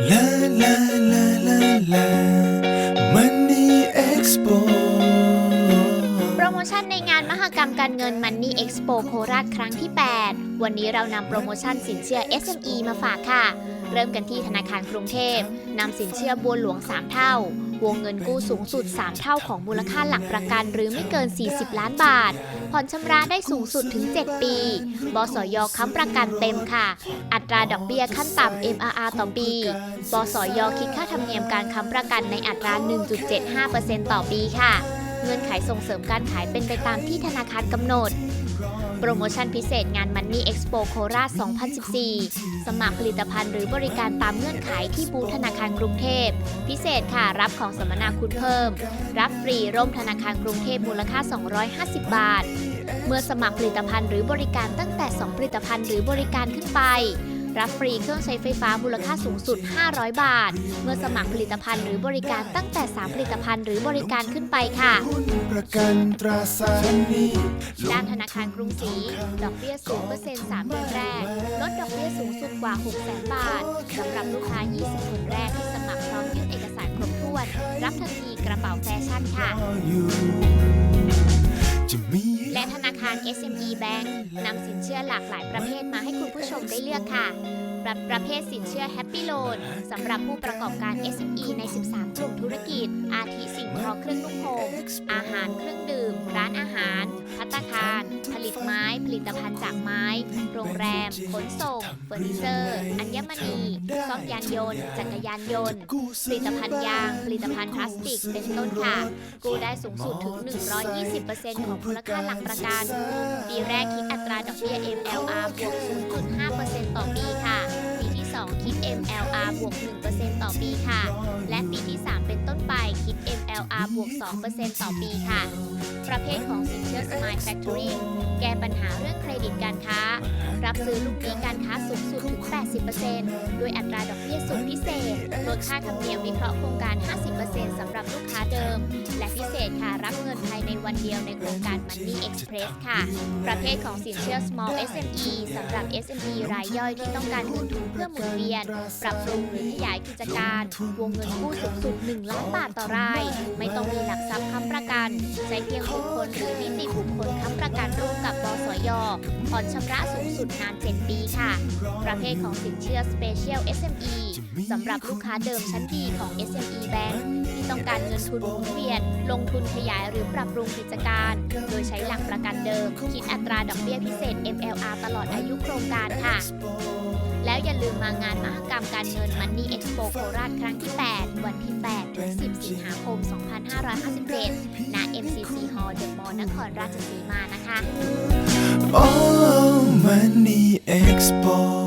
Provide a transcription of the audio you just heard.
啦啦啦啦啦。 ชั่นในงานมหกรรมการเงิน Money Expo โคราชครั้งที่ 8 วันนี้เรานำโปรโมชั่นสินเชื่อ SME มาฝากค่ะ เริ่มกันที่ธนาคารกรุงเทพนำสินเชื่อบัวหลวง 3 เท่า วงเงินกู้สูงสุด 3 เท่าของมูลค่าหลักประกันหรือไม่เกิน 40 ล้านบาท ผ่อนชำระได้สูงสุดถึง 7 ปี บสยค้ำประกันเต็มค่ะ อัตราดอกเบี้ยขั้นต่ำ MRR ต่อปี บสยคิดค่าธรรมเนียมการค้ำประกันในอัตรา 1.75%ต่อปีค่ะ เงื่อนไขส่งเสริมการขายเป็นไปตามที่ธนาคารกำหนด โปรโมชั่นพิเศษงาน Money Expo โคราช 2014 สมัครผลิตภัณฑ์หรือบริการตามเงื่อนไขที่บูธธนาคารกรุงเทพ พิเศษค่ะรับของสมนาคุณเพิ่ม รับฟรีร่มธนาคารกรุงเทพมูลค่า 250 บาท เมื่อสมัครผลิตภัณฑ์หรือบริการตั้งแต่ 2 ผลิตภัณฑ์หรือบริการขึ้นไป รับฟรีเครื่องใช้ไฟฟ้ามูลค่าสูงสุด 500 บาท เมื่อสมัครผลิตภัณฑ์หรือบริการตั้งแต่ 3 ผลิตภัณฑ์หรือบริการขึ้นไปค่ะประกันตราสารนี้ด้านธนาคารกรุงศรีดอกเบี้ย0% 3เดือนแรก ลดดอกเบี้ยสูงสุดกว่า 6 0 0 0 0 บาทสำหรับลูกค้า 20 คนแรกที่สมัครพร้อมยื่นเอกสารครบถ้วน รับทันทีกระเป๋าแฟชั่นค่ะ SME Bank นำสินเชื่อหลากหลายประเภทมาให้คุณผู้ชมได้เลือกค่ะ ประประเภทสินเชื่อ Happy Loan สำหรับผู้ประกอบการ SME ใน 13 กลุ่มธุรกิจ อาทิสิ่งทอเครื่องนุ่งห่มอาหารเครื่องดื่ม ร้านอาหาร พัตตาคาร ผลิตไม้ ผลิตภัณฑ์จากไม้ โรงแรม ขนส่ง เฟอร์นิเจอร์ อัญมณีซ่อมยานยนต์ จักรยานยนต์ ผลิตภัณฑ์ยาง ผลิตภัณฑ์พลาสติก เป็นต้นค่ะ กู้ได้สูงสุดถึง 120%ของมูลค่าหลักประกันปีแรกคิดอัตราดอกเบี้ย MLR บวก 0.5%ต่อปีค่ะ ปีที่ 2 คิด MLR บวก 1%ต่อปีค่ะ และปีที่ 3 เป็นต้นไปคิด MLR บวก 2%ต่อปีค่ะ ประเภทของสินเชื่อ Smile Factoring แก้ปัญหาเรื่องเครดิตการค้า รับซื้อลูกหนี้การค้าสูงสุดถึง 80%ด้วยอัตราดอกเบี้ยสูงพิเศษลดค่าธรรมเนียมวิเคราะห์โครงการ 50%ส รับลูกค้าเดิม และพิเศษค่ะ รับเงินภายในวันเดียวในโครงการ Money Express ค่ะ ประเภทของสินเชื่อ Small SME สำหรับ SME รายย่อยที่ต้องการเงินทุนเพื่อหมุนเวียน ปรับปรุงหรือขยายกิจการ วงเงินกู้สูงสุด 1 ล้านบาทต่อราย ไม่ต้องมีหลักทรัพย์ค้ำประกัน ใช้เพียงบุคคลหรือนิติบุคคลค้ำประกัน ยผ่อนชำระสูงสุดนาน 7 ปีค่ะ ประเภทของสินเชื่อ Special SME สำหรับลูกค้าเดิมชั้นดีของ SME Bank ที่ต้องการเงินทุนหมุนเวียน ลงทุนขยายหรือปรับปรุงกิจการ โดยใช้หลักประกันเดิม คิดอัตราดอกเบี้ยพิเศษ MLR ตลอดอายุโครงการค่ะ แล้วอย่าลืมมางานมหกรรมการเงิน Money Expo โคราชครั้งที่ 8 วันที่ 8 ถึง 10 สิงหาคม 2557ณ MCC Hall เดอะมอลล์นครราชสีมานะคะ Oh Money Expo